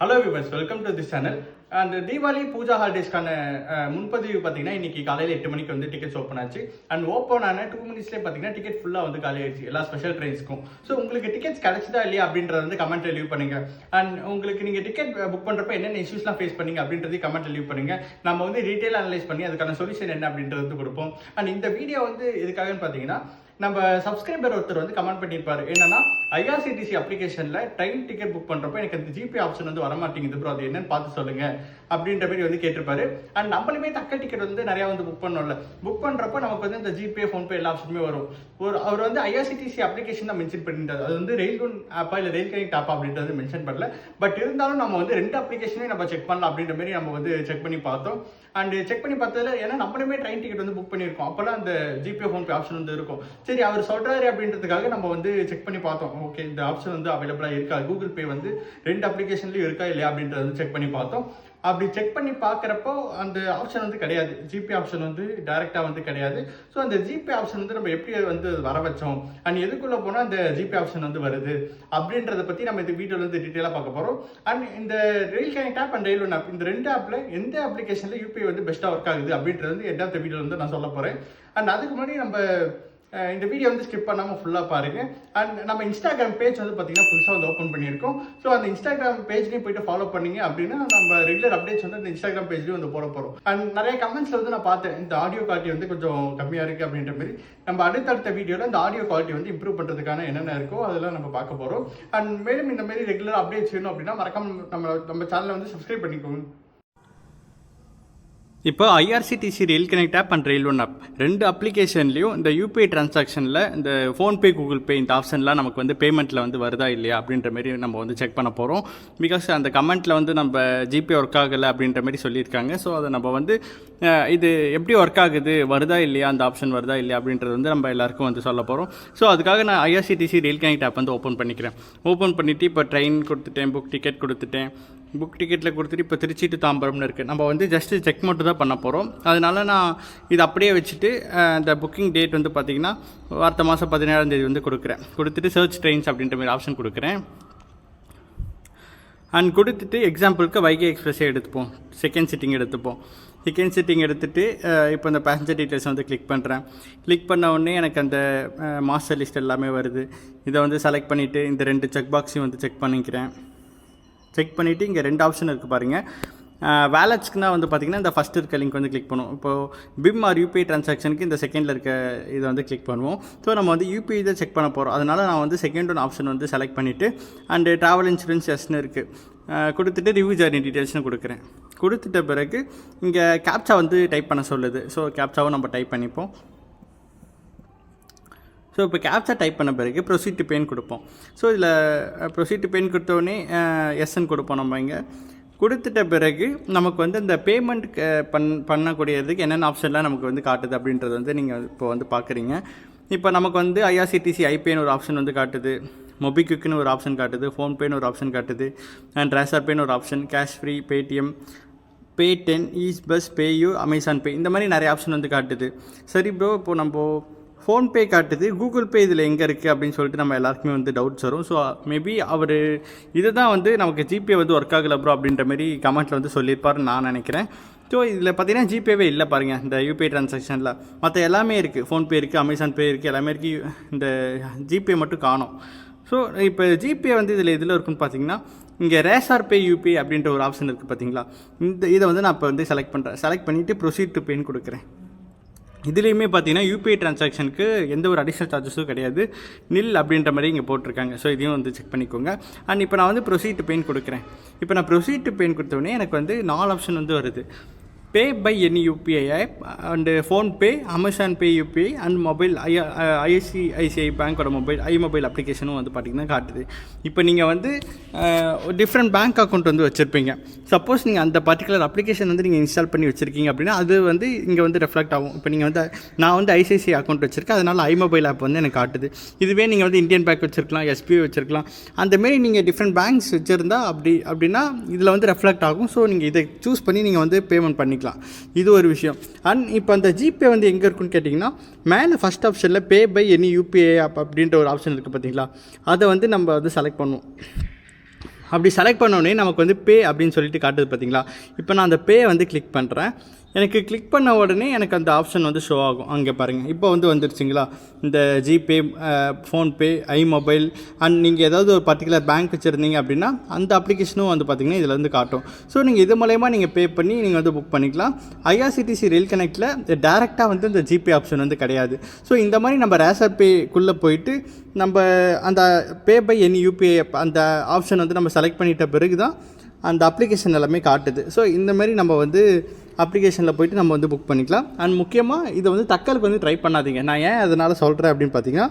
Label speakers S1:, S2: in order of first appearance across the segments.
S1: Hello viewers welcome to this channel அந்த தீபாவளி பூஜா ஹாலிடேஸ்க்கான முன்பதிவு பார்த்தீங்கன்னா இன்னைக்கு காலையில் எட்டு மணிக்கு வந்து டிக்கெட்ஸ் ஓப்பன் ஆச்சு. அண்ட் ஓப்பன் ஆன டூ மினிட்ஸ்லேயே பார்த்தீங்கன்னா டிக்கெட் ஃபுல்லாக வந்து காலி ஆயிடுச்சு. எல்லா ஸ்பெஷல் ட்ரெயின்ஸ்க்கும் ஸோ உங்களுக்கு டிக்கெட்ஸ் கிடைச்சதா இல்லையா அப்படின்றத வந்து கமெண்ட்டில் லீவ் பண்ணுங்க. அண்ட் உங்களுக்கு நீங்கள் டிக்கெட் புக் பண்ணுறப்ப என்னென்ன இஷ்யூஸ்லாம் ஃபேஸ் பண்ணீங்க அப்படின்றதையும் கமெண்ட் லீவ் பண்ணுங்கள் நம்ம வந்து டீட்டெயில் அனலைஸ் பண்ணி அதுக்கான சொல்யூஷன் என்ன அப்படின்றது வந்து கொடுப்போம். அண்ட் இந்த வீடியோ வந்து எதுக்காகன்னு பார்த்தீங்கன்னா நம்ம சப்ஸ்கிரைபர் ஒருத்தர் வந்து கமெண்ட் பண்ணியிருப்பாரு என்னன்னா ஐஆர்சிடிசி அப்ளிகேஷனில் ட்ரெயின் டிக்கெட் புக் பண்ணுறப்போ எனக்கு அந்த ஜிபே ஆப்ஷன் வந்து வர மாட்டேங்குது ப்ரோ அது என்னன்னு பார்த்து சொல்லுங்க. அப்படின்ற மாதிரி வந்து கேட்டிருப்பாரு. அண்ட் நம்மளுமே தக்க டிக்கெட் வந்து நிறைய வந்து புக் பண்ணோம்ல. புக் பண்ணுறப்போ நமக்கு வந்து இந்த ஜிபே ஃபோன்பே எல்லா ஆப்ஷனுமே வரும். ஒரு அவர் வந்து ஐஆர்சிடிசி அப்ளிகேஷன் தான் மென்ஷன் பண்ணியிருந்தாரு. அது வந்து ரயில் ஆப்பா இல்லை ரயில் கனெக்ட் ஆப்பா அப்படின்றது மென்ஷன் பண்ணல. பட் இருந்தாலும் நம்ம வந்து ரெண்டு அப்ளிகேஷனே நம்ம செக் பண்ணலாம் அப்படின்ற மாதிரி நம்ம வந்து செக் பண்ணி பார்த்தோம். அண்ட் செக் பண்ணி பார்த்ததுல ஏன்னா நம்மளுமே ட்ரெயின் டிக்கெட் வந்து புக் பண்ணியிருக்கோம். அப்போல்லாம் அந்த ஜிபே ஃபோன்பே ஆப்ஷன் வந்து இருக்கும். சரி அவர் சொல்கிறாரு அப்படின்றதுக்காக நம்ம வந்து செக் பண்ணி பார்த்தோம். ஓகே இந்த ஆப்ஷன் வந்து அவைலபிளாக இருக்கா? கூகுள் பே வந்து ரெண்டு அப்ளிகேஷன்லையும் இருக்கா இல்லையா அப்படின்றத வந்து செக் பண்ணி பார்த்தோம். அப்படி செக் பண்ணி பார்க்குறப்போ அந்த ஆப்ஷன் வந்து கிடையாது. ஜிபே ஆப்ஷன் வந்து டைரெக்டாக வந்து கிடையாது. ஸோ அந்த ஜிபே ஆப்ஷன் வந்து நம்ம எப்படி வந்து வர வச்சோம்? அண்ட் எதுக்குள்ளே போனால் அந்த ஜிபே ஆப்ஷன் வந்து வருது? அப்படின்றத பற்றி நம்ம இந்த வீடியோவில் வந்து டீட்டெயிலாக பார்க்க போகிறோம் அண்ட் இந்த rail connect app and rail one app இந்த ரெண்டு ஆப்பில் எந்த அப்ளிகேஷனில் யூபிஐ வந்து பெஸ்ட்டாக ஒர்க் ஆகுது அப்படின்றது வந்து எண்ட் ஆஃப் த வந்து நான் சொல்ல போகிறேன் அண்ட் அதுக்கு முன்னாடி நம்ம இந்த வீடியோ வந்து ஸ்கிப் பண்ணாமல் ஃபுல்லாக பாருங்க. அண்ட் நம்ம இன்ஸ்டாகிராம் பேஜ் வந்து பார்த்தீங்கன்னா புதுசாக வந்து ஓப்பன் பண்ணியிருக்கோம். ஸோ அந்த இன்ஸ்டாகிராம் பேஜ்லேயும் போயிட்டு ஃபாலோ பண்ணீங்க அப்படின்னா நம்ம ரெகுலர் அப்டேட்ஸ் வந்து அந்த இன்ஸ்டாகிராம் பேஜ்லேயும் வந்து போட போகிறோம் அண்ட் நிறைய கமெண்ட்ஸில் வந்து நான் பார்த்தேன். இந்த ஆடியோ குவாலிட்டி வந்து கொஞ்சம் கம்மியாக இருக்குது அப்படின்ற மாதிரி. நம்ம அடுத்தடுத்த வீடியோவில் இந்த ஆடியோ குவாலிட்டி வந்து இம்ப்ரூவ் பண்ணுறதுக்கான என்னென்ன இருக்கோ அதெல்லாம் நம்ம பார்க்க போகிறோம் அண்ட் மேலும் இந்த மாதிரி ரெகுலர் அப்டேட்ஸ் வேணும் அப்படின்னா மறக்காம நம்ம நம்ம சேனலை வந்து சப்ஸ்கிரைப் பண்ணிக்கோங்க. இப்போ IRCTC rail connect app and rail one app ரெண்டு அப்ளிகேஷன்லையும் இந்த யூபிஐ டிரான்சாக்ஷனில் இந்த ஃபோன்பே கூகுள் பே இந்த ஆப்ஷன்லாம் நமக்கு வந்து பேமெண்ட்டில் வந்து வருதா இல்லையா அப்படின்ற மாரி நம்ம வந்து செக் பண்ண போகிறோம் பிகாஸ் அந்த கமெண்ட்டில் வந்து நம்ம ஜிபே ஒர்க் ஆகலை அப்படின்ற மாதிரி சொல்லியிருக்காங்க. ஸோ அதை நம்ம வந்து இது எப்படி ஒர்க் ஆகுது? வருதா இல்லையா? அந்த ஆப்ஷன் வருதா இல்லையா? அப்படின்றது வந்து நம்ம எல்லாருக்கும் வந்து சொல்ல போகிறோம் ஸோ அதுக்காக நான் ஐஆர்சிடிசி ரயில் கனெக்ட் ஆப் வந்து ஓப்பன் பண்ணிக்கிறேன். ஓப்பன் பண்ணிவிட்டு இப்போ ட்ரெயின் கொடுத்துட்டேன் புக் டிக்கெட் கொடுத்துட்டேன். புக் டிக்கெட்டில் கொடுத்துட்டு இப்போ திருச்சி டு தாம்பரம்னு இருக்குது நம்ம வந்து ஜஸ்ட்டு செக் மட்டும் தான் பண்ண போகிறோம் அதனால நான் இது அப்படியே வச்சுட்டு அந்த இந்த புக்கிங் டேட் வந்து பார்த்திங்கன்னா அடுத்த மாதம் பதினேழாம் தேதி வந்து கொடுக்குறேன். கொடுத்துட்டு சர்ச் ட்ரெயின்ஸ் அப்படின்ற மாதிரி ஆப்ஷன் கொடுக்குறேன். அண்ட் கொடுத்துட்டு எக்ஸாம்பிளுக்கு வைகை எக்ஸ்பிரஸே எடுத்துப்போம். செகண்ட் சிட்டிங் எடுத்துப்போம். டிக்கெட் செட்டிங் எடுத்துகிட்டு இப்போ இந்த பேசஞ்சர் டீட்டெயில்ஸ் வந்து கிளிக் பண்ணுறேன் கிளிக் பண்ண உடனே எனக்கு அந்த மாஸ்டர் லிஸ்ட் எல்லாமே வருது. இதை வந்து செலக்ட் பண்ணிவிட்டு இந்த ரெண்டு செக் பாக்ஸையும் வந்து செக் பண்ணிக்கிறேன். செக் பண்ணிவிட்டு இங்கே ரெண்டு ஆப்ஷன் இருக்குது பாருங்கள் வேலட்ஸ்க்குனா வந்து பார்த்தீங்கன்னா இந்த ஃபஸ்ட் இருக்க லிங்க் வந்து கிளிக் பண்ணுவோம் இப்போது பிம் ஆர் யூபிஐ ட்ரான்சாக்ஷனுக்கு இந்த செகண்டில் இருக்க இதை வந்து கிளிக் பண்ணுவோம். ஸோ நம்ம வந்து யூபிஐ தான் செக் பண்ண போகிறோம் அதனால் நான் வந்து செகண்ட் ஒன் ஆப்ஷன் வந்து செலக்ட் பண்ணிவிட்டு அண்டு ட்ராவல் இன்சூரன்ஸ் எஸ்னு இருக்குது கொடுத்துட்டு ரிவ்யூ ஜர்னி டீட்டெயில்ஸ்னு கொடுக்குறேன். கொடுத்துட்ட பிறகு இங்கே கேப்சா வந்து டைப் பண்ண சொல்லுது. ஸோ கேப்சாவும் நம்ம டைப் பண்ணிப்போம். ஸோ இப்போ கேப்சா டைப் பண்ண பிறகு ப்ரொசீட் பெயின் கொடுப்போம். ஸோ இதில் ப்ரொசீட் பெயின் கொடுத்தோடனே எஸ்என் கொடுப்போம் நம்ம இங்கே. கொடுத்துட்ட பிறகு நமக்கு வந்து இந்த பேமெண்ட் பண் பண்ணக்கூடியதுக்கு என்னென்ன ஆப்ஷன்லாம் நமக்கு வந்து காட்டுது அப்படின்றது வந்து நீங்கள் இப்போ வந்து பார்க்குறீங்க இப்போ நமக்கு வந்து ஐஆர்சிடிசி ஐபேன்னு ஒரு ஆப்ஷன் வந்து காட்டுது. மொபிக்விக்னு ஒரு ஆப்ஷன் காட்டுது. ஃபோன்பேன்னு ஒரு ஆப்ஷன் காட்டுது. அண்ட் ட்ரான்ஸ்ஃபர் பேன்னு ஒரு option Cashfree Paytm pay ten Easebuzz PayU Amazon pay இந்த மாதிரி நிறைய ஆப்ஷன் வந்து காட்டுது. சரி ப்ரோ இப்போ நம்ம ஃபோன்பே காட்டுது. கூகுள் பே இதில் எங்கே இருக்குது அப்படின்னு சொல்லிட்டு நம்ம எல்லாருக்குமே வந்து டவுட்ஸ் வரும். ஸோ மேபி அவர் இதுதான் வந்து நமக்கு ஜிபே வந்து ஒர்க் ஆகலை ப்ரோ அப்படின்ற மாதிரி கமெண்ட்டில் வந்து சொல்லியிருப்பாருன்னு நான் நினைக்கிறேன். ஸோ இதில் பார்த்தீங்கன்னா ஜிபேவே இல்லை பாருங்கள் இந்த யூபிஐ ட்ரான்சாக்ஷனில் மற்ற எல்லாமே இருக்குது ஃபோன்பே இருக்குது அமேசான் பே இருக்குது எல்லாமே இருக்குது இந்த ஜிபே மட்டும் காணும். ஸோ இப்போ ஜிபே வந்து இதில் எதில் இருக்குன்னு பார்த்தீங்கன்னா இங்கே ரேசார் பே யூபி அப்படின்ற ஒரு ஆப்ஷன் இருக்குது பார்த்தீங்களா இந்த இதை வந்து நான் இப்போ வந்து செலக்ட் பண்ணுறேன் செலக்ட் பண்ணிவிட்டு ப்ரொசீட் டு பேன்னு கொடுக்குறேன். இதுலேயுமே பார்த்தீங்கன்னா யூபிஐ ட்ரான்சாக்ஷனுக்கு எந்த ஒரு அடிஷ்னல் சார்ஜஸும் கிடையாது. நில் அப்படின்ற மாதிரி இங்கே போட்டிருக்காங்க. ஸோ இதையும் வந்து செக் பண்ணிக்கோங்க. அண்ட் இப்போ நான் வந்து ப்ரொசீட் பெயின் கொடுக்குறேன். இப்போ நான் ப்ரொசீட் பெயின் கொடுத்தோடனே எனக்கு வந்து நாலு ஆப்ஷன் வந்து வருது. Pay by any UPI app and PhonePe Amazon pay UPI and mobile i ICICI பேங்க்கோட mobile I mobile அப்ளிகேஷனும் வந்து பார்த்திங்கன்னா காட்டுது. இப்போ நீங்கள் வந்து டிஃப்ரெண்ட் பேங்க் அக்கௌண்ட் வந்து வச்சுருப்பீங்க. சப்போஸ் நீங்கள் அந்த பர்டிகுலர் அப்ளிகேஷன் வந்து நீங்கள் இன்ஸ்டால் பண்ணி வச்சுருக்கீங்க அப்படின்னா அது வந்து இங்கே வந்து ரெஃப்ளெக்ட் ஆகும். இப்போ நீங்கள் வந்து நான் வந்து ஐசிஐசிஐ அக்கௌண்ட் வச்சுருக்கேன். அதனால் ஐ மொபைல் ஆப் வந்து எனக்கு காட்டுது. இதுவே நீங்கள் வந்து இந்தியன் பேங்க் வச்சுருக்கலாம் எஸ்பிஐ வச்சுருக்கலாம். அந்தமாரி நீங்கள் டிஃப்ரெண்ட் பேங்க்ஸ் வச்சுருந்தா அப்படி அப்படின்னா இதில் வந்து ரெஃப்ளெக்ட் ஆகும். ஸோ நீங்கள் இதை சூஸ் பண்ணி நீங்கள் வந்து பேமெண்ட் பண்ணிக்கலாம். இது ஒரு விஷயம். அண்ட் இப்போ அந்த ஜிபே வந்து எங்கே இருக்குன்னு கேட்டிங்கன்னா மேலே ஃபஸ்ட் ஆப்ஷனில் pay by any UPI app அப்படின்ற ஒரு ஆப்ஷன் இருக்குது பார்த்தீங்களா அதை வந்து நம்ம வந்து செலக்ட் பண்ணுவோம். அப்படி செலக்ட் பண்ணோடனே நமக்கு வந்து பே அப்படின்னு சொல்லிட்டு காட்டுது பார்த்தீங்களா இப்போ நான் அந்த பே வந்து கிளிக் பண்ணுறேன் எனக்கு கிளிக் பண்ண உடனே எனக்கு அந்த ஆப்ஷன் வந்து ஷோ ஆகும். அங்கே பாருங்கள் இப்போ வந்து வந்துருச்சுங்களா? இந்த GPay PhonePe I mobile and நீங்கள் ஏதாவது ஒரு பர்டிகுலர் பேங்க் வச்சுருந்தீங்க அப்படின்னா அந்த அப்ளிகேஷனும் வந்து பார்த்திங்கன்னா இதில் வந்து காட்டும். ஸோ நீங்கள் இது மூலயமா நீங்கள் பே பண்ணி நீங்கள் வந்து புக் பண்ணிக்கலாம். ஐஆர்சிடிசி ரெயில் கனெக்டில் டேரெக்டாக வந்து இந்த ஜிபே ஆப்ஷன் வந்து கிடையாது. ஸோ இந்த மாதிரி நம்ம ரேசர் பேக்குள்ளே போயிட்டு நம்ம அந்த பே பை என் யூபிஐ அந்த ஆப்ஷன் வந்து நம்ம செலக்ட் பண்ணிட்ட பிறகு தான் அந்த அப்ளிகேஷன் எல்லாமே காட்டுது. ஸோ இந்த மாதிரி நம்ம வந்து அப்ளிகேஷனில் போயிட்டு நம்ம வந்து புக் பண்ணிக்கலாம். அண்ட் முக்கியமாக இதை வந்து தக்கலுக்கு வந்து ட்ரை பண்ணாதீங்க. நான் ஏன் அதனால் சொல்கிறேன் அப்படின்னு பார்த்தீங்கன்னா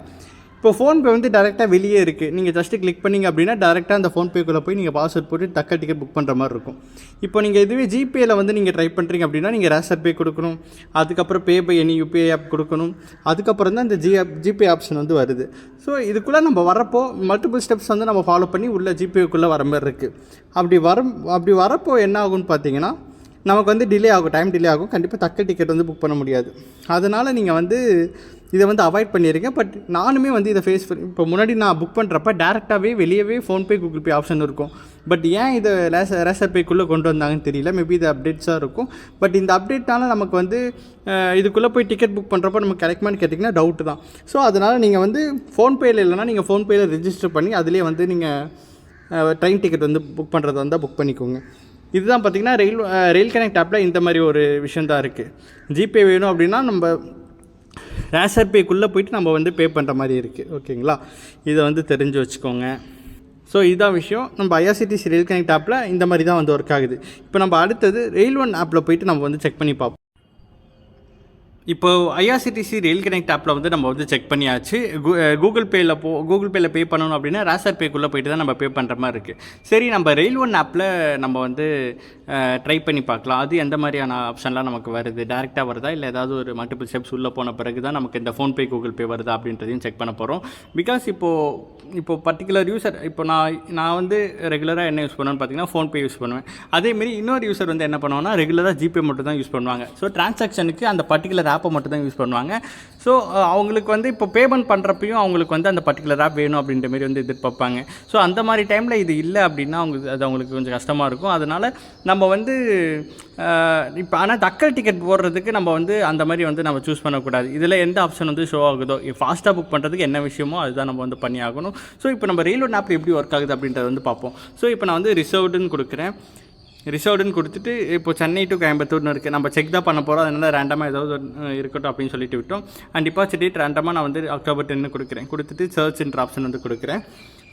S1: இப்போ ஃபோன்பே வந்து டேரெக்டாக வெளியே இருக்குது நீங்கள் ஜஸ்ட்டு கிளிக் பண்ணிங்க அப்படின்னா டேரெக்டாக அந்த ஃபோன்பேக்குள்ளே போய் நீங்கள் பாஸ்வேர்ட் போட்டு தக்க டிக்கெட் புக் பண்ணுற மாதிரி இருக்கும். இப்போ நீங்கள் இதுவே ஜிபேயில் வந்து நீங்கள் ட்ரை பண்ணுறீங்க அப்படின்னா நீங்கள் ரேசர் பே கொடுக்கணும். அதுக்கப்புறம் pay by any UPI app கொடுக்கணும். அதுக்கப்புறம் தான் இந்த ஜி ஜிபே ஆப்ஷன் வந்து வருது. ஸோ இதுக்குள்ளே நம்ம வரப்போ மல்டிபிள் ஸ்டெப்ஸ் வந்து நம்ம ஃபாலோ பண்ணி உள்ள ஜிபேக்குள்ளே வர மாதிரி இருக்குது அப்படி வர அப்படி வரப்போ என்ன ஆகும்னு பார்த்தீங்கன்னா நமக்கு வந்து டிலே ஆகும் டைம் டிலே ஆகும். கண்டிப்பாக தக்க டிக்கெட் வந்து புக் பண்ண முடியாது. அதனால் நீங்கள் வந்து இதை வந்து அவாய்ட் பண்ணியிருக்கேன் பட் நானுமே வந்து இதை ஃபேஸ் பண்ணி இப்போ முன்னாடி நான் புக் பண்ணுறப்ப டேரெக்டாகவே வெளியவே ஃபோன்பே கூகுள் பே ஆப்ஷன் இருக்கும். பட் ஏன் இதை ரேச ரேசர் பேக்குள்ளே கொண்டு வந்தாங்கன்னு தெரியல. மேபி இது அப்டேட்ஸாக இருக்கும். பட் இந்த அப்டேட்னால நமக்கு வந்து இதுக்குள்ளே போய் டிக்கெட் புக் பண்ணுறப்ப நமக்கு கிடைக்குமான்னு கேட்டிங்கன்னா டவுட்டு தான். ஸோ அதனால் நீங்கள் வந்து ஃபோன்பேயில் இல்லைனா நீங்கள் ஃபோன்பேயில் ரிஜிஸ்டர் பண்ணி அதிலே வந்து நீங்கள் ட்ரெயின் டிக்கெட் வந்து புக் பண்ணுறதா இருந்தால் புக் பண்ணிக்கோங்க. இதுதான் பார்த்தீங்கன்னா ரயில் ரயில் கனெக்ட் ஆப்பில் இந்த மாதிரி ஒரு விஷயம் தான் இருக்குது ஜிபே வேணும் அப்படின்னா நம்ம ரேசர் பேக்குள்ளே போயிட்டு நம்ம வந்து பே பண்ணுற மாதிரி இருக்குது ஓகேங்களா இதை வந்து தெரிஞ்சு வச்சுக்கோங்க. ஸோ இதுதான் விஷயம். நம்ம ஐஆர்சிடிசி ரயில் கனெக்ட் ஆப்பில் இந்த மாதிரி தான் வந்து ஒர்க் ஆகுது. இப்போ நம்ம அடுத்தது ரயில் ஒன் ஆப்பில் போயிட்டு நம்ம வந்து செக் பண்ணி பார்ப்போம். இப்போ ஐஆர்சிடிசி ரெயில் கனெக்ட் ஆப்பில் வந்து நம்ம வந்து செக் பண்ணியாச்சு. கூகுள் பேயில் போ கூகுள் பேயில் பே பண்ணணும் அப்படின்னா ராசர் பேக்குள்ளே போயிட்டு தான் நம்ம பே பண்ணுற மாதிரி இருக்குது சரி நம்ம ரெயில் ஒன் ஆப்பில் நம்ம வந்து ட்ரை பண்ணி பார்க்கலாம். அது எந்த மாதிரியான ஆப்ஷன்லாம் நமக்கு வருது? டேரெக்டாக வருதா? இல்லை ஏதாவது ஒரு மல்டிபிள் ஸ்டெப்ஸ் உள்ளே போன பிறகு தான் நமக்கு இந்த ஃபோன்பே கூகுள் பே வருதா அப்படின்றதையும் செக் பண்ண போகிறோம் பிகாஸ் இப்போது இப்போ பர்டிகுலர் யூசர் இப்போ நான் நான் வந்து ரெகுலராக என்ன யூஸ் பண்ணுவேன்னு பார்த்தீங்கன்னா ஃபோன்பே யூஸ் பண்ணுவேன். அதேமாரி இன்னொரு யூசர் வந்து என்ன பண்ணுவோன்னா ரெகுலராக ஜிபே மட்டும் தான் யூஸ் பண்ணுவாங்க. ஸோ டிரான்சாக்ஷனுக்கு அந்த பர்டிகுலர் ஆப்பை மட்டும் தான் யூஸ் பண்ணுவாங்க. ஸோ அவங்களுக்கு வந்து இப்போ பேமெண்ட் பண்ணுறப்பையும் அவங்களுக்கு வந்து அந்த பர்டிகுலர் ஆப் வேணும் அப்படின்ற மாதிரி வந்து எதிர்பார்ப்பாங்க. ஸோ அந்த மாதிரி டைமில் இது இல்லை அப்படின்னா அவங்க அது அவங்களுக்கு கொஞ்சம் கஷ்டமாக இருக்கும். அதனால் நம்ம வந்து இப்போ ஆனால் தக்கல் டிக்கெட் போடுறதுக்கு நம்ம வந்து அந்த மாதிரி வந்து நம்ம சூஸ் பண்ணக்கூடாது. இதில் எந்த ஆப்ஷன் வந்து ஷோ ஆகுதோ ஃபாஸ்ட்டாக புக் பண்ணுறதுக்கு என்ன விஷயமோ அதுதான் நம்ம வந்து பண்ணி ஆகணும் ஸோ இப்போ நம்ம ரயில்வே ஆப் எப்படி ஒர்க் ஆகுது அப்படின்றத வந்து பார்ப்போம். ஸோ இப்போ நான் வந்து ரிசர்வ்டுன்னு கொடுக்குறேன். ரிசர்வ்டுன்னு கொடுத்துட்டு இப்போ சென்னை டு கோயம்புத்தூர்னு இருக்குது நம்ம செக் தான் பண்ண போகிறோம் அதனால ரேண்டமாக ஏதாவது இருக்கட்டும் அப்படின்னு சொல்லிட்டு விட்டோம். அண்ட் டிபாசிட் டேட் ரேண்டமாக நான் வந்து அக்டோபர் டென்னு கொடுக்குறேன். கொடுத்துட்டு சர்ச்ன்ற ஆப்ஷன் வந்து கொடுக்குறேன்.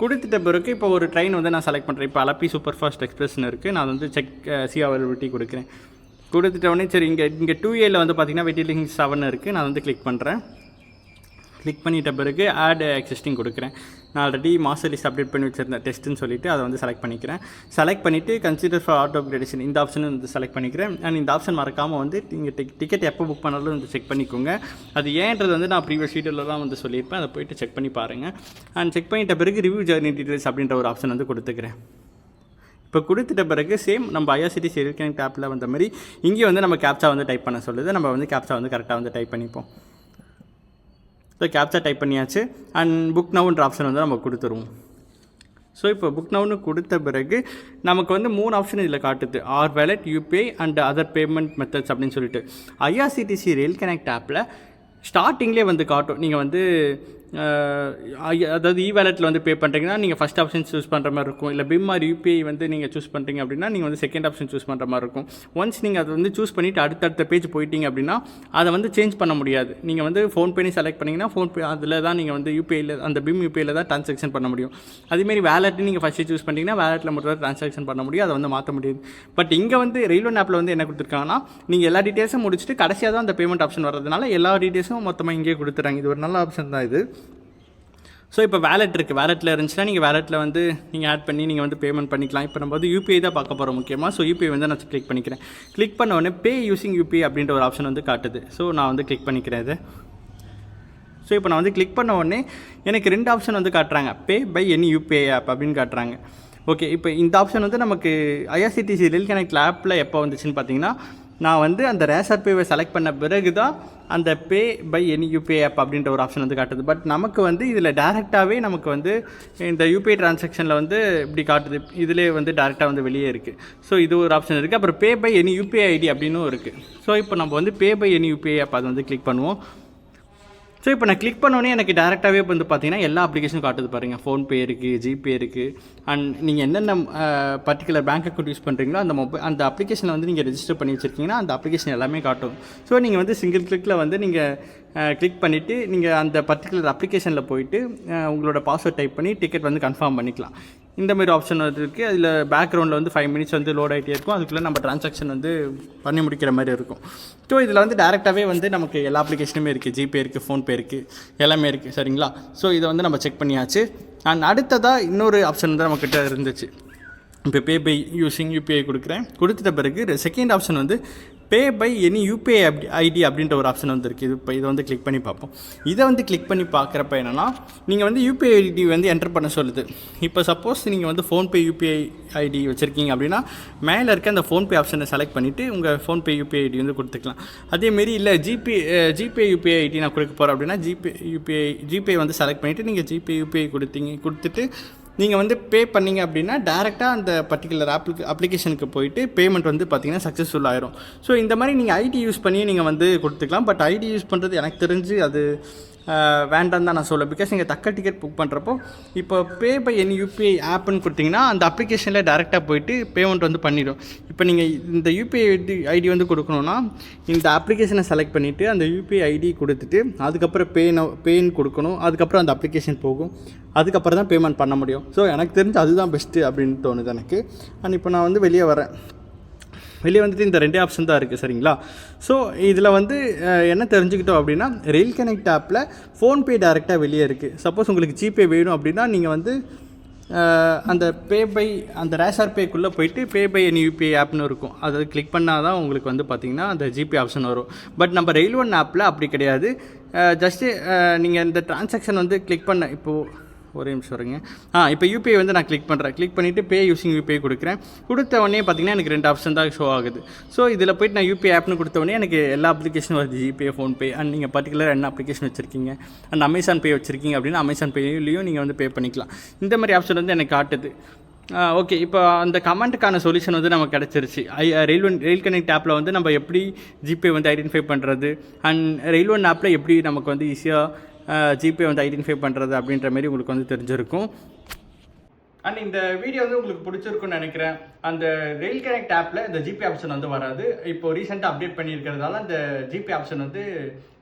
S1: கொடுத்துட்ட பிறகு இப்போ ஒரு ட்ரெயின் வந்து நான் செலக்ட் பண்ணுறேன் இப்போ அலப்பி சூப்பர் ஃபாஸ்ட் எக்ஸ்பிரஸ்னு இருக்குது நான் வந்து செக் சி அவைலபிலிட்டி கொடுக்குறேன். கொடுத்துட்ட உடனே சரி இங்கே இங்கே டூ ஏல வந்து பார்த்திங்கன்னா வெட்டிலிங் செவன் இருக்குது நான் வந்து கிளிக் பண்ணுறேன் கிளிக் பண்ணிட்ட பிறகு ஆட் எக்ஸிஸ்டிங் கொடுக்குறேன். நான் ஆல்ரெடி மாஸ்டர் லிஸ்ட் அப்டேட் பண்ணி வச்சுருந்தேன் டெஸ்ட்டுன்னு சொல்லிட்டு அதை வந்து செலக்ட் பண்ணிக்கிறேன். செலக்ட் பண்ணிவிட்டு கன்சிடர் ஃபார் ஆட்டோ அப்கிரேடேஷன் இந்த ஆப்ஷன் வந்து செலக்ட் பண்ணிக்கிறேன். அண்ட் இந்த ஆப்ஷன் மறக்காமல் வந்து நீங்கள் டிக் டிக்கெட் எப்போ புக் பண்ணாலும் வந்து செக் பண்ணிக்கோங்க. அது ஏன்றது வந்து நான் ப்ரீவியஸ் வீடியோவில் தான் வந்து சொல்லியிருப்பேன். அதை போயிட்டு செக் பண்ணி பாருங்கள் அண்ட் செக் பண்ணிட்ட பிறகு ரிவ்யூ ஜர்னி டீட்டெயில்ஸ் அப்படின்ற ஒரு ஆப்ஷன் வந்து கொடுத்துக்கிறேன். இப்போ கொடுத்துட்ட பிறகு சேம் நம்ம ஐஆர்சிடி செல் கனெக்ட் ஆப்பில் வந்த மாதிரி இங்கே வந்து நம்ம கேப்சா வந்து டைப் பண்ண சொல்லுது. நம்ம வந்து கேப்சா வந்து கரெக்டாக வந்து டைப் பண்ணிப்போம். ஸோ கேப்சா டைப் பண்ணியாச்சு. அண்ட் புக் நவுன்ற ஆப்ஷன் வந்து நம்ம கொடுத்துருவோம். ஸோ இப்போ புக் நவுன்னு கொடுத்த பிறகு நமக்கு வந்து மூணு ஆப்ஷன் இதில் காட்டுது. R wallet UPI and other payment methods அப்படின்னு சொல்லிட்டு. ஐஆர்சிடிசி ரெயில் கனெக்ட் ஆப்பில் ஸ்டார்டிங்லேயே வந்து காட்டும். நீங்கள் வந்து அதாவது இ வேலெட்டில் வந்து பே பண்ணுறீங்கன்னா நீங்கள் ஃபஸ்ட் ஆப்ஷன் சூஸ் பண்ணுற மாதிரி இருக்கும். இல்லை பிம் ஆர் யூபிஐ வந்து நீங்கள் சூஸ் பண்ணுறீங்க அப்படின்னா நீங்கள் வந்து செகண்ட் ஆப்ஷன் சூஸ் பண்ணுற மாதிரி இருக்கும். ஒன்ஸ் நீங்கள் அதை வந்து சூஸ் பண்ணிவிட்டு அடுத்தடுத்த பேஜ் போயிட்டீங்க அப்படின்னா அதை வந்து சேஞ்ச் பண்ண முடியாது. நீங்கள் வந்து ஃபோன்பே செலக்ட் பண்ணிங்கன்னா ஃபோன்பே அதில் தான் நீங்கள் வந்து யூபிஐயில் அந்த பிம் யூபிஐயில் தான் ட்ரான்சாக்ஷன் பண்ண முடியும். அதேமாரி வேலெட்டு நீங்கள் ஃபஸ்ட்டு சூஸ் பண்ணிட்டீங்கன்னா வேலெட்டில் மட்டும் தான் ட்ரான்சாக்ஷன் பண்ண முடியும். அதை வந்து மாற்ற முடியாது. பட் இங்கே வந்து ரயில்வே ஆப்பில் வந்து என்ன கொடுத்துருக்காங்கன்னா நீங்கள் எல்லா டீட்டெயில்ஸும் முடிச்சுட்டு கடைசியாக தான் அந்த பேமெண்ட் ஆப்ஷன் வர்றதுனால எல்லா டீட்டெயில்ஸும் மொத்தமாக இங்கேயே கொடுத்துறாங்க இது ஒரு நல்ல ஆப்ஷன் தான் இது. ஸோ இப்போ வேலெட் இருக்குது வேலெட்டில் இருந்துச்சுன்னா நீங்கள் வேலெட்டில் வந்து நீங்கள் ஆட் பண்ணி நீங்கள் வந்து பேமெண்ட் பண்ணிக்கலாம். இப்போ நம்ம வந்து யூபிஐ தான் பார்க்க போகிறோம் முக்கியமாக ஸோ யூபிஐ வந்து நான் கிளிக் பண்ணிக்கிறேன். கிளிக் பண்ண உடனே பே யூசிங் யூபிஐ அப்படின்ற ஒரு ஆப்ஷன் வந்து காட்டுது. ஸோ நான் வந்து கிளிக் பண்ணிக்கிறேன் இது. ஸோ இப்போ நான் வந்து கிளிக் பண்ண உடனே எனக்கு ரெண்டு ஆப்ஷன் வந்து காட்டுறாங்க. Pay by any UPI app அப்படின்னு காட்டுறாங்க. ஓகே இப்போ இந்த ஆப்ஷன் வந்து நமக்கு ஐஆர்சிடிசி ரெயில் கனெக்ட் ஆப்பில் எப்போ வந்துச்சுன்னு பார்த்தீங்கன்னா நான் வந்து அந்த ரேசர் பேவை செலக்ட் பண்ண பிறகு தான் அந்த pay by any UPI app அப்படின்ற ஒரு ஆப்ஷன் வந்து காட்டுது. பட் நமக்கு வந்து இதில் டேரெக்டாகவே நமக்கு வந்து இந்த யூபிஐ டிரான்சாக்ஷனில் வந்து இப்படி காட்டுது. இதிலே வந்து டேரெக்டாக வந்து வெளியே இருக்குது ஸோ இது ஒரு ஆப்ஷன் இருக்குது அப்புறம் pay by any UPI ID அப்படின்னும் இருக்குது ஸோ இப்போ நம்ம வந்து pay by any UPI app அதை வந்து கிளிக் பண்ணுவோம். ஸோ இப்போ நான் கிளிக் பண்ணோன்னே எனக்கு டேரெக்டாகவே வந்து பார்த்தீங்கன்னா எல்லா அப்ளிகேஷனும் காட்டுது பாருங்கள் ஃபோன்பே இருக்குது ஜிபே இருக்குது அண்ட் நீங்கள் என்னென்ன பர்டிகுலர் பேங்க் அக்கௌண்ட் யூஸ் பண்ணுறீங்களோ அந்த மொபைல் அந்த அப்ளிகேஷனை வந்து நீங்கள் ரெஜிஸ்டர் பண்ணி வச்சிருக்கீங்கன்னா அந்த அப்ளிகேஷன் எல்லாமே காட்டும். ஸோ நீங்கள் வந்து சிங்கிள் கிளிக்கில் வந்து நீங்கள் கிளிக் பண்ணிவிட்டு நீங்கள் அந்த பர்டிகுலர் அப்ளிகேஷனில் போயிட்டு உங்களோட பாஸ்வேர்ட் டைப் பண்ணி டிக்கெட் வந்து கன்ஃபார்ம் பண்ணிக்கலாம். இந்த மாதிரி ஆப்ஷன் வந்து இருக்குது அதில் பேக்ரவுண்டில் வந்து ஃபைவ் மினிட்ஸ் வந்து லோட் ஆகிட்டே இருக்கும். அதுக்குள்ளே நம்ம ட்ரான்சாக்ஷன் வந்து பண்ணி முடிக்கிற மாதிரி இருக்கும். ஸோ இதில் வந்து டேரெக்டாகவே வந்து நமக்கு எல்லா அப்ளிகேஷனுமே இருக்குது ஜிபே இருக்குது ஃபோன்பே இருக்குது எல்லாமே இருக்குது சரிங்களா? ஸோ இதை வந்து நம்ம செக் பண்ணியாச்சு. அண்ட் அடுத்ததாக இன்னொரு ஆப்ஷன் வந்து நம்மக்கிட்ட இருந்துச்சு. இப்போ பே பை யூஸிங் யூபிஐ கொடுக்குறேன். கொடுத்துட்ட பிறகு செகண்ட் ஆப்ஷன் வந்து பே பை எனி யூபிஐ அப்படி ஐடி அப்படின்ற ஒரு ஆப்ஷன் வந்துருக்கு. இது இப்போ இதை வந்து கிளிக் பண்ணி பார்ப்போம். இதை வந்து கிளிக் பண்ணி பார்க்குறப்ப என்னென்னா நீங்கள் வந்து யூபிஐ ஐடி வந்து என்டர் பண்ண சொல்லுது. இப்போ சப்போஸ் நீங்கள் வந்து ஃபோன்பே யூபிஐ ஐடி வச்சுருக்கீங்க அப்படின்னா மேலே இருக்க அந்த ஃபோன்பே ஆப்ஷனை செலக்ட் பண்ணிவிட்டு உங்கள் ஃபோன்பே யூபிஐ ஐடி வந்து கொடுத்துக்கலாம். அதேமாரி இல்லை ஜிபே ஜிபே யூபிஐ ஐடி நான் கொடுக்க போகிறேன் அப்படின்னா ஜிபே யூபிஐ ஜிபே வந்து செலக்ட் பண்ணிவிட்டு நீங்கள் ஜிபே யூபிஐ கொடுத்தீங்க கொடுத்துட்டு நீங்கள் வந்து பே பண்ணீங்க அப்படின்னா டேரெக்டாக அந்த பர்டிகுலர் அப்ளிகே அப்ளிகேஷனுக்கு போயிட்டு பேமெண்ட் வந்து பார்த்திங்கன்னா சக்ஸஸ்ஃபுல் ஆயிரும். ஸோ இந்த மாதிரி நீங்கள் ஐடி யூஸ் பண்ணி நீங்கள் வந்து கொடுத்துக்கலாம். பட் ஐடி யூஸ் பண்ணுறது எனக்கு தெரிஞ்சு அது வேண்டாம் தான் நான் சொல்லுவேன் பிகாஸ் நீங்கள் தக்க டிக்கெட் புக் பண்ணுறப்போ இப்போ பே பை என் யூபிஐ ஆப்னு கொடுத்தீங்கன்னா அந்த அப்ளிகேஷனில் டேரெக்டாக போயிட்டு பேமெண்ட் வந்து பண்ணிடும். இப்போ நீங்கள் இந்த யூபிஐ ஐடி ஐடி வந்து கொடுக்கணுன்னா இந்த அப்ளிகேஷனை செலக்ட் பண்ணிவிட்டு அந்த யூபிஐ ஐடி கொடுத்துட்டு அதுக்கப்புறம் பே பேன்னு கொடுக்கணும். அதுக்கப்புறம் அந்த அப்ளிகேஷன் போகும். அதுக்கப்புறம் தான் பேமெண்ட் பண்ண முடியும். ஸோ எனக்கு தெரிஞ்சு அதுதான் பெஸ்ட்டு அப்படின்னு தோணுது எனக்கு. அண்ட் இப்போ நான் வந்து வெளியே வரேன். வெளியே வந்துட்டு இந்த ரெண்டே ஆப்ஷன் தான் இருக்குது சரிங்களா? ஸோ இதில் வந்து என்ன தெரிஞ்சுக்கிட்டோம் அப்படின்னா ரெயில் கனெக்ட் ஆப்பில் ஃபோன்பே டேரெக்டாக வெளியே இருக்குது சப்போஸ் உங்களுக்கு ஜிபே வேணும் அப்படின்னா நீங்கள் வந்து அந்த பே பை அந்த ரேஷார் பேக்குள்ளே போயிட்டு பே பை என் யூபிஐ ஆப்னு இருக்கும். அதை கிளிக் பண்ணால் தான் உங்களுக்கு வந்து பார்த்திங்கன்னா அந்த ஜிபே ஆப்ஷன் வரும். பட் நம்ம ரெயில் ஒன் ஆப்பில் அப்படி கிடையாது. ஜஸ்ட்டு நீங்கள் இந்த டிரான்சாக்ஷன் வந்து கிளிக் பண்ண இப்போது ஒரே நிமிஷம் வருங்க ஆ இப்போ யூபிஐ வந்து நான் கிளிக் பண்ணுறேன் கிளிக் பண்ணிவிட்டு பே யூசிங் யூபிஐ கொடுக்குறேன். கொடுத்த உடனே பார்த்தீங்கன்னா எனக்கு ரெண்டு ஆப்ஷன் தான் ஷோ ஆகுது. ஸோ இதில் போயிட்டு நான் யூபிஐ ஆப்னு கொடுத்த உடனே எனக்கு எல்லா அப்ளிகேஷனும் வருது. ஜிபே ஃபோன்பே அண்ட் நீங்கள் பர்டிகுலர் என்ன அப்ளிகேஷன் வச்சுருக்கீங்க? அண்ட் அமேசான் பே வச்சுருக்கீங்க அப்படின்னா அமேசான் பேலையும் நீங்கள் வந்து பே பண்ணிக்கலாம். இந்த மாதிரி ஆப்ஷன் வந்து எனக்கு காட்டுது. ஓகே இப்போ அந்த கமெண்ட்டுக்கான சொல்யூஷன் வந்து நமக்கு கிடச்சிருச்சு. ஐ ரயில்வே ரயில் கனெக்ட் ஆப்பில் வந்து நம்ம எப்படி ஜிபே வந்து ஐடென்டிஃபை பண்ணுறது அண்ட் ரயில்வே ஆப்பில் எப்படி நமக்கு வந்து ஈஸியாக ஜிபே வந்து ஐடென்டிஃபை பண்ணுறது அப்படின்ற மாதிரி உங்களுக்கு வந்து தெரிஞ்சிருக்கும். அண்ட் இந்த வீடியோ வந்து உங்களுக்கு பிடிச்சிருக்கும்னு நினைக்கிறேன். அந்த ரெயில் கனெக்ட் ஆப்பில் இந்த ஜிபே ஆப்ஷன் வந்து வராது. இப்போ ரீசெண்டாக அப்டேட் பண்ணியிருக்கிறதால அந்த ஜிபே ஆப்ஷன் வந்து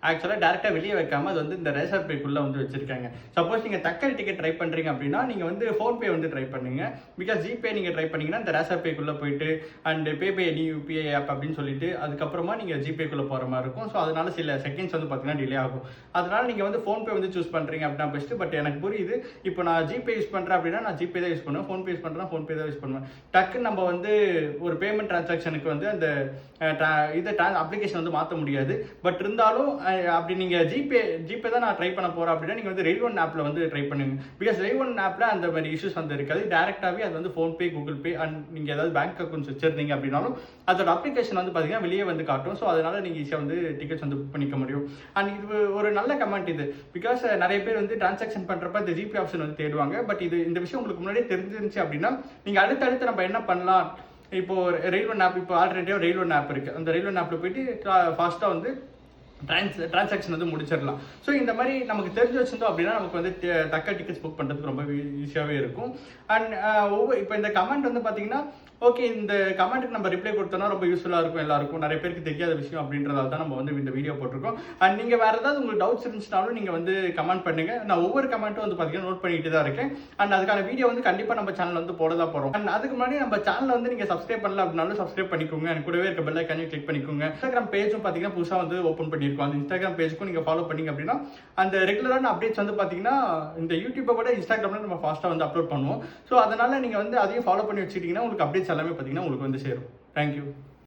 S1: ஆக்சுவலாக டேரெக்டாக வெளியே வைக்காமல் அது வந்து இந்த ரேசர் பேக்குள்ளே வந்து வச்சிருக்காங்க. சப்போஸ் நீங்கள் தக்காளி டிக்கெட் ட்ரை பண்ணுறீங்க அப்படின்னா நீங்கள் வந்து ஃபோன்பே வந்து ட்ரை பண்ணுங்க. பிகாஸ் ஜிபே நீங்கள் ட்ரை பண்ணிங்கன்னா இந்த ரேசர் பேக்குள்ளே போயிட்டு அண்ட் பேபே பே எனி யூபிஐ ஆப் அப்படின்னு சொல்லிட்டு அதுக்கப்புறமா நீங்கள் ஜிபேக்குள்ளே போகிற மாதிரி இருக்கும். ஸோ அதனால சில செகண்ட்ஸ் வந்து பார்த்தீங்கன்னா டிலே ஆகும். அதனால நீங்கள் வந்து ஃபோன்பே வந்து சூஸ் பண்ணுறீங்க அப்படின்னா பெஸ்ட்டு பட் எனக்கு புரியுது. இப்போ நான் ஜிபே யூஸ் பண்ணுறேன் அப்படின்னா நான் ஜிபே தான் யூஸ் பண்ணுவேன். ஃபோன்பே யூஸ் பண்ணுறேன் ஃபோன்பே தான் யூஸ் பண்ணுவேன். டக்குன்னு நம்ம வந்து ஒரு பேமெண்ட் டிரான்சாக்ஷனுக்கு வந்து அந்த இதை அப்ளிகேஷன் வந்து மாற்ற முடியாது. பட் இருந்தாலும் அப்படி நீங்கள் ஜிபே ஜிபே தான் நான் ட்ரை பண்ண போகிறேன் அப்படின்னா நீங்கள் வந்து ரெயில் ஒன் ஆப்பில் வந்து ட்ரை பண்ணுங்க. பிகாஸ் ரெயில் ஒன் ஆப்பில் அந்த மாதிரி இஷ்யூஸ் வந்து இருக்காது. டேரெக்டாகவே அது வந்து ஃபோன்பே கூகுள் பே அண்ட் நீங்கள் ஏதாவது பேங்க் அக்கௌண்ட்ஸ் வச்சிருந்தீங்க அப்படின்னாலும் அதோட அப்ளிகேஷன் வந்து பார்த்தீங்கன்னா வெளியே வந்து காட்டும். ஸோ அதனால் நீங்கள் ஈஸியாக வந்து டிக்கெட்ஸ் வந்து புக் பண்ணிக்க முடியும். அண்ட் இது ஒரு நல்ல கமெண்ட் இது. பிகாஸ் நிறைய பேர் வந்து டிரான்சாக்ஷன் பண்ணுறப்ப இந்த ஜிபே ஆப்ஷன் வந்து தேடுவாங்க. பட் இது இந்த விஷயம் உங்களுக்கு முன்னாடியே தெரிஞ்சிருந்துச்சு அப்படின்னா நீங்கள் அடுத்தடுத்து நம்ம என்ன பண்ணலாம்? இப்போ ரயில்வே ஆப் இப்போ ஆல்ரெடியாக ரயில்வே ஆப் இருக்குது அந்த ரயில்வே ஆப்பில் போயிட்டு ஃபாஸ்ட்டாக வந்து ட்ரான்ஸ் டிரான்சாக்ஷன் வந்து முடிச்சிடலாம். ஸோ இந்த மாதிரி நமக்கு தெரிஞ்சு வச்சிருந்தோம் அப்படின்னா நமக்கு வந்து தக்க டிக்கெட்ஸ் புக் பண்ணுறதுக்கு ரொம்ப ஈஸியாகவே இருக்கும். அண்ட் uh, ஒவ்வொரு இப்போ இந்த கமெண்ட் வந்து பார்த்தீங்கன்னா ஓகே இந்த கமெண்ட்டுக்கு நம்ம ரிப்ளை கொடுத்தோம்னா ரொம்ப யூஸ்ஃபுல்லாக இருக்கும் எல்லாருக்கும். நிறைய பேருக்கு தெரியாத விஷயம் அப்படின்றதால தான் நம்ம வந்து இந்த வீடியோ போட்டிருக்கோம். அண்ட் நீங்கள் வேறு ஏதாவது உங்களுக்கு டவுட்ஸ் இருந்துச்சுனாலும் நீங்கள் வந்து கமெண்ட் பண்ணுங்கள் நான் ஒவ்வொரு கமெண்ட்டும் வந்து பார்த்தீங்கன்னா நோட் பண்ணிட்டு தான் இருக்கேன். அண்ட் அதுக்கான வீடியோ வந்து கண்டிப்பாக நம்ம சேனல் வந்து போட தான் போகிறோம் அண்ட் அதுக்கு முன்னாடி நம்ம சேனலை வந்து நீங்கள் சப்ஸ்கிரைப் பண்ணல அப்படின்னாலும் சப்ஸ்கிரைப் பண்ணிக்கோங்க. எனக்கு கூடவே இருக்க பெல் ஐக்கானையும் கிளிக் பண்ணிக்கோங்க. இன்ஸ்டாகிராம் பேஜும் பார்த்தீங்கன்னா புதுசாக வந்து ஓப்பன் பண்ணியிருக்கோம். அந்த இன்ஸ்டாகிராம் பேஜுக்கும் நீங்கள் ஃபாலோ பண்ணிங்க அப்படின்னா அந்த ரெகுலரான அப்டேட்ஸ் வந்து பார்த்தீங்கன்னா இந்த யூடியூப்பை விட இன்ஸ்டாகிராமில் நம்ம ஃபாஸ்ட்டாக வந்து அப்லோட் பண்ணுவோம். ஸோ அதனால் நீங்கள் வந்து அதையும் ஃபாலோ பண்ணி வச்சுக்கிட்டீங்கன்னா உங்களுக்கு அப்டேட்ஸ் எல்லாமே பார்த்தீங்கன்னா உங்களுக்கு வந்து சேரும். தேங்க்யூ